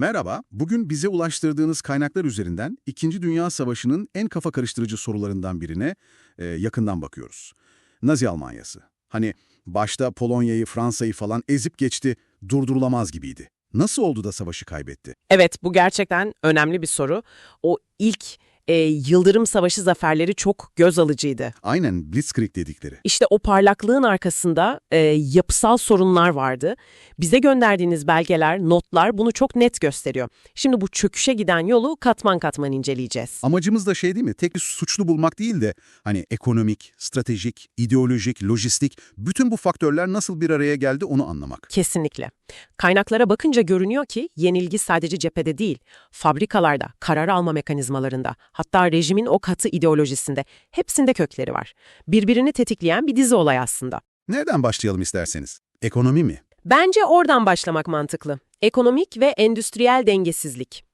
Merhaba, bugün bize ulaştırdığınız kaynaklar üzerinden İkinci Dünya Savaşı'nın en kafa karıştırıcı sorularından birine e, yakından bakıyoruz. Nazi Almanyası. Hani başta Polonya'yı, Fransa'yı falan ezip geçti, durdurulamaz gibiydi. Nasıl oldu da savaşı kaybetti? Evet, bu gerçekten önemli bir soru. O ilk e, Yıldırım Savaşı zaferleri çok göz alıcıydı. Aynen Blitzkrieg dedikleri. İşte o parlaklığın arkasında e, yapısal sorunlar vardı. Bize gönderdiğiniz belgeler, notlar bunu çok net gösteriyor. Şimdi bu çöküşe giden yolu katman katman inceleyeceğiz. Amacımız da şey değil mi? Tek bir suçlu bulmak değil de hani ekonomik, stratejik, ideolojik, lojistik bütün bu faktörler nasıl bir araya geldi onu anlamak. Kesinlikle. Kaynaklara bakınca görünüyor ki yenilgi sadece cephede değil, fabrikalarda, karar alma mekanizmalarında, hatta rejimin o katı ideolojisinde hepsinde kökleri var. Birbirini tetikleyen bir dizi olay aslında. Nereden başlayalım isterseniz? Ekonomi mi? Bence oradan başlamak mantıklı. Ekonomik ve endüstriyel dengesizlik.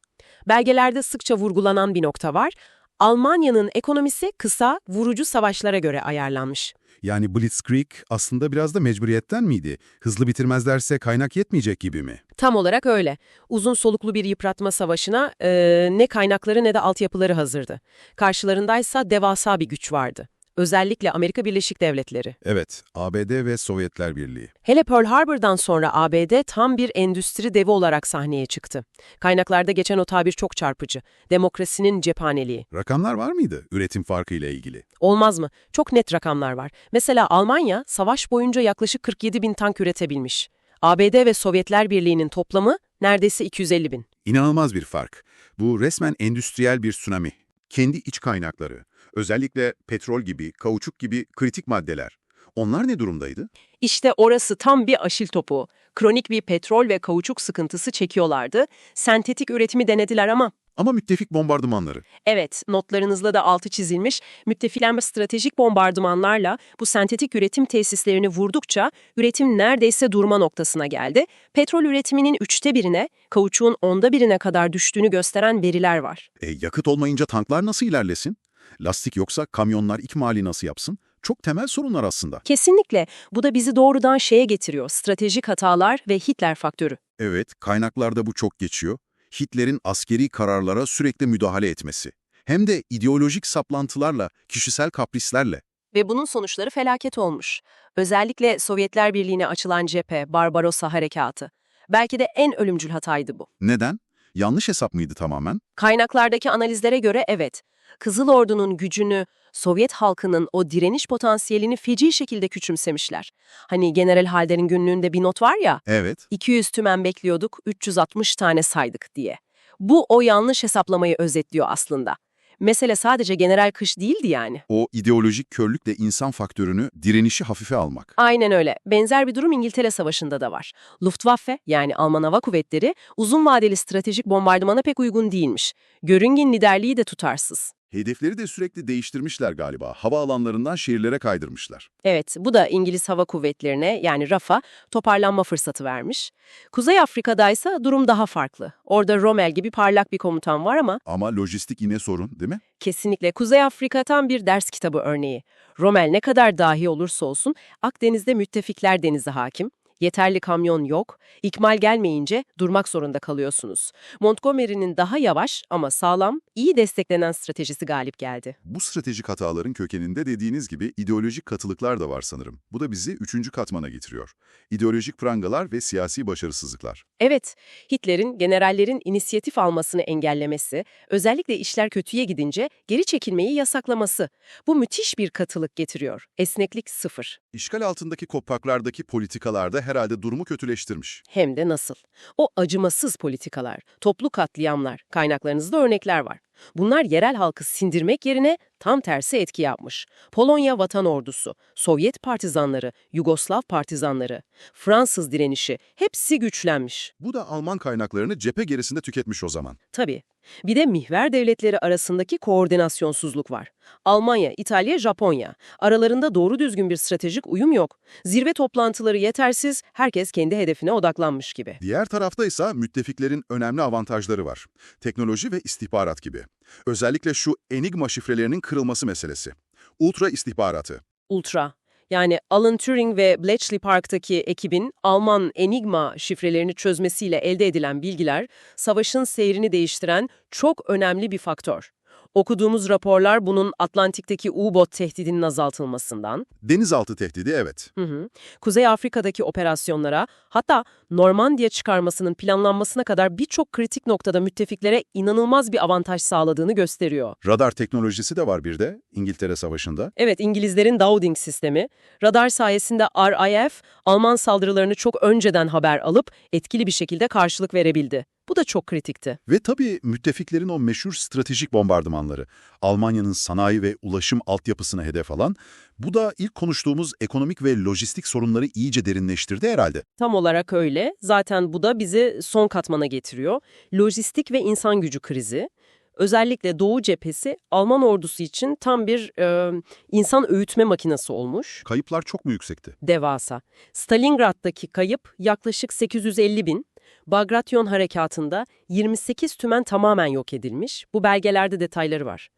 Belgelerde sıkça vurgulanan bir nokta var. Almanya'nın ekonomisi kısa, vurucu savaşlara göre ayarlanmış. Yani Blitzkrieg aslında biraz da mecburiyetten miydi? Hızlı bitirmezlerse kaynak yetmeyecek gibi mi? Tam olarak öyle. Uzun soluklu bir yıpratma savaşına e, ne kaynakları ne de altyapıları hazırdı. Karşılarındaysa devasa bir güç vardı. Özellikle Amerika Birleşik Devletleri. Evet, ABD ve Sovyetler Birliği. Hele Pearl Harbor'dan sonra ABD tam bir endüstri devi olarak sahneye çıktı. Kaynaklarda geçen o tabir çok çarpıcı. Demokrasinin cephaneliği. Rakamlar var mıydı üretim farkı ile ilgili? Olmaz mı? Çok net rakamlar var. Mesela Almanya savaş boyunca yaklaşık 47 bin tank üretebilmiş. ABD ve Sovyetler Birliği'nin toplamı neredeyse 250 bin. İnanılmaz bir fark. Bu resmen endüstriyel bir tsunami. Kendi iç kaynakları, özellikle petrol gibi, kauçuk gibi kritik maddeler. Onlar ne durumdaydı? İşte orası tam bir aşil topu. Kronik bir petrol ve kauçuk sıkıntısı çekiyorlardı. Sentetik üretimi denediler ama Ama müttefik bombardımanları. Evet, notlarınızla da altı çizilmiş. Müttefiklenme stratejik bombardımanlarla bu sentetik üretim tesislerini vurdukça üretim neredeyse durma noktasına geldi. Petrol üretiminin üçte birine, kauçuğun onda birine kadar düştüğünü gösteren veriler var. E, yakıt olmayınca tanklar nasıl ilerlesin? Lastik yoksa kamyonlar ikmali nasıl yapsın? Çok temel sorunlar aslında. Kesinlikle bu da bizi doğrudan şeye getiriyor, stratejik hatalar ve Hitler faktörü. Evet, kaynaklarda bu çok geçiyor. Hitler'in askeri kararlara sürekli müdahale etmesi. Hem de ideolojik saplantılarla, kişisel kaprislerle. Ve bunun sonuçları felaket olmuş. Özellikle Sovyetler Birliği'ne açılan cephe, Barbarossa harekatı. Belki de en ölümcül hataydı bu. Neden? Yanlış hesap mıydı tamamen? Kaynaklardaki analizlere göre evet. Kızıl Ordu'nun gücünü, Sovyet halkının o direniş potansiyelini feci şekilde küçümsemişler. Hani General Halder'in günlüğünde bir not var ya, Evet. 200 tümen bekliyorduk, 360 tane saydık diye. Bu o yanlış hesaplamayı özetliyor aslında. Mesele sadece general kış değildi yani. O ideolojik körlükle insan faktörünü, direnişi hafife almak. Aynen öyle. Benzer bir durum İngiltere Savaşı'nda da var. Luftwaffe yani Alman Hava Kuvvetleri uzun vadeli stratejik bombardımana pek uygun değilmiş. Göringen liderliği de tutarsız. Hedefleri de sürekli değiştirmişler galiba. Hava alanlarından şehirlere kaydırmışlar. Evet, bu da İngiliz Hava Kuvvetleri'ne yani RAF'a toparlanma fırsatı vermiş. Kuzey Afrika'daysa durum daha farklı. Orada Rommel gibi parlak bir komutan var ama Ama lojistik yine sorun değil mi? kesinlikle Kuzey Afrika tam bir ders kitabı örneği. Rommel ne kadar dahi olursa olsun Akdeniz'de müttefikler denizi hakim. Yeterli kamyon yok. İkmal gelmeyince durmak zorunda kalıyorsunuz. Montgomery'nin daha yavaş ama sağlam, iyi desteklenen stratejisi galip geldi. Bu stratejik hataların kökeninde dediğiniz gibi ideolojik katılıklar da var sanırım. Bu da bizi üçüncü katmana getiriyor. İdeolojik prangalar ve siyasi başarısızlıklar. Evet, Hitler'in generallerin inisiyatif almasını engellemesi, özellikle işler kötüye gidince geri çekilmeyi yasaklaması. Bu müthiş bir katılık getiriyor. Esneklik sıfır. İşgal altındaki topraklardaki politikalarda herhalde durumu kötüleştirmiş. Hem de nasıl? O acımasız politikalar, toplu katliamlar, kaynaklarınızda örnekler var. Bunlar yerel halkı sindirmek yerine tam tersi etki yapmış. Polonya Vatan Ordusu, Sovyet partizanları, Yugoslav partizanları, Fransız direnişi hepsi güçlenmiş. Bu da Alman kaynaklarını cephe gerisinde tüketmiş o zaman. Tabii. Bir de mihver devletleri arasındaki koordinasyonsuzluk var. Almanya, İtalya, Japonya. Aralarında doğru düzgün bir stratejik uyum yok. Zirve toplantıları yetersiz, herkes kendi hedefine odaklanmış gibi. Diğer tarafta ise müttefiklerin önemli avantajları var. Teknoloji ve istihbarat gibi. Özellikle şu Enigma şifrelerinin kırılması meselesi. Ultra istihbaratı. Ultra, Yani Alan Turing ve Bletchley Park'taki ekibin Alman Enigma şifrelerini çözmesiyle elde edilen bilgiler, savaşın seyrini değiştiren çok önemli bir faktör. Okuduğumuz raporlar bunun Atlantik'teki U-Boot tehdidinin azaltılmasından, Denizaltı tehdidi evet. Hı hı. Kuzey Afrika'daki operasyonlara, hatta Normandiya çıkarmasının planlanmasına kadar birçok kritik noktada müttefiklere inanılmaz bir avantaj sağladığını gösteriyor. Radar teknolojisi de var bir de İngiltere Savaşı'nda. Evet, İngilizlerin Dowding sistemi, radar sayesinde RAF, Alman saldırılarını çok önceden haber alıp etkili bir şekilde karşılık verebildi. Bu da çok kritikti. Ve tabii müttefiklerin o meşhur stratejik bombardımanları, Almanya'nın sanayi ve ulaşım altyapısına hedef alan, bu da ilk konuştuğumuz ekonomik ve lojistik sorunları iyice derinleştirdi herhalde. Tam olarak öyle. Zaten bu da bizi son katmana getiriyor. Lojistik ve insan gücü krizi. Özellikle Doğu cephesi Alman ordusu için tam bir e, insan öğütme makinesi olmuş. Kayıplar çok mu yüksekti? Devasa. Stalingrad'daki kayıp yaklaşık 850 bin. Bagration harekatında 28 tümen tamamen yok edilmiş. Bu belgelerde detayları var.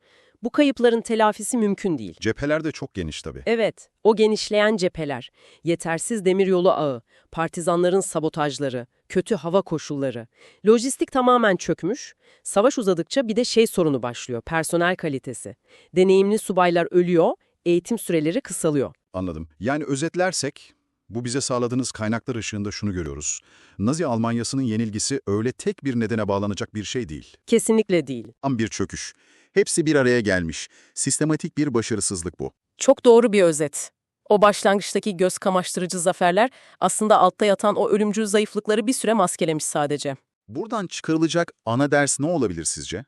Bu kayıpların telafisi mümkün değil. Cepheler de çok geniş tabii. Evet, o genişleyen cepheler, yetersiz demiryolu ağı, partizanların sabotajları, kötü hava koşulları, lojistik tamamen çökmüş, savaş uzadıkça bir de şey sorunu başlıyor, personel kalitesi. Deneyimli subaylar ölüyor, eğitim süreleri kısalıyor. Anladım. Yani özetlersek, bu bize sağladığınız kaynaklar ışığında şunu görüyoruz. Nazi Almanyası'nın yenilgisi öyle tek bir nedene bağlanacak bir şey değil. Kesinlikle değil. Tam bir çöküş. Hepsi bir araya gelmiş. Sistematik bir başarısızlık bu. Çok doğru bir özet. O başlangıçtaki göz kamaştırıcı zaferler aslında altta yatan o ölümcül zayıflıkları bir süre maskelemiş sadece. Buradan çıkarılacak ana ders ne olabilir sizce?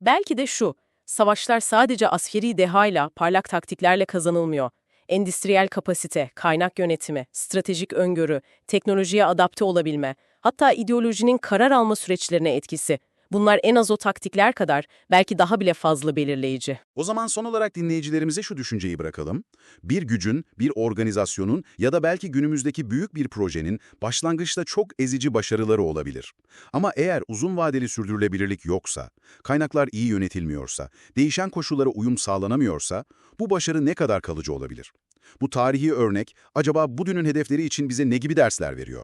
Belki de şu, savaşlar sadece askeri dehayla, parlak taktiklerle kazanılmıyor. Endüstriyel kapasite, kaynak yönetimi, stratejik öngörü, teknolojiye adapte olabilme, hatta ideolojinin karar alma süreçlerine etkisi. Bunlar en az o taktikler kadar, belki daha bile fazla belirleyici. O zaman son olarak dinleyicilerimize şu düşünceyi bırakalım. Bir gücün, bir organizasyonun ya da belki günümüzdeki büyük bir projenin başlangıçta çok ezici başarıları olabilir. Ama eğer uzun vadeli sürdürülebilirlik yoksa, kaynaklar iyi yönetilmiyorsa, değişen koşullara uyum sağlanamıyorsa, bu başarı ne kadar kalıcı olabilir? Bu tarihi örnek acaba bugünün hedefleri için bize ne gibi dersler veriyor?